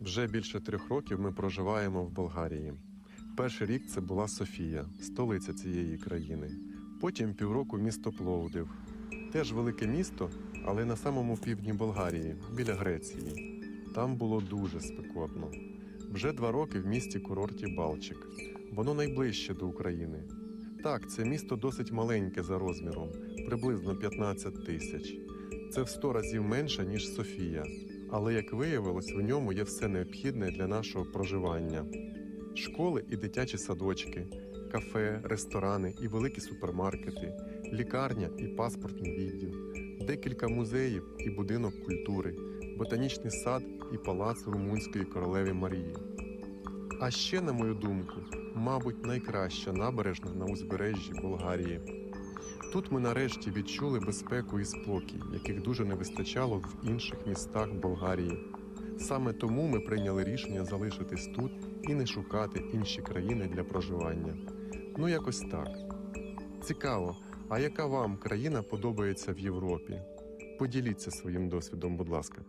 Вже більше трьох років ми проживаємо в Болгарії. Перший рік це була Софія, столиця цієї країни. Потім півроку місто Пловдив. Теж велике місто, але на самому півдні Болгарії, біля Греції. Там було дуже спекотно. Вже два роки в місті курорті Балчик. Воно найближче до України. Так, це місто досить маленьке за розміром, приблизно 15 тисяч. Це в 100 разів менше, ніж Софія. Але як виявилось, в ньому є все необхідне для нашого проживання: школи і дитячі садочки, кафе, ресторани і великі супермаркети, лікарня і паспортний відділ, декілька музеїв і будинок культури, ботанічний сад і палац румунської королеви Марії. А ще, на мою думку, мабуть, найкраща набережна на узбережжі Болгарії. Тут ми нарешті відчули безпеку і спокій, яких дуже не вистачало в інших містах Болгарії. Саме тому ми прийняли рішення залишитись тут і не шукати інші країни для проживання. Ну, якось так. Цікаво, а яка вам країна подобається в Європі? Поділіться своїм досвідом, будь ласка.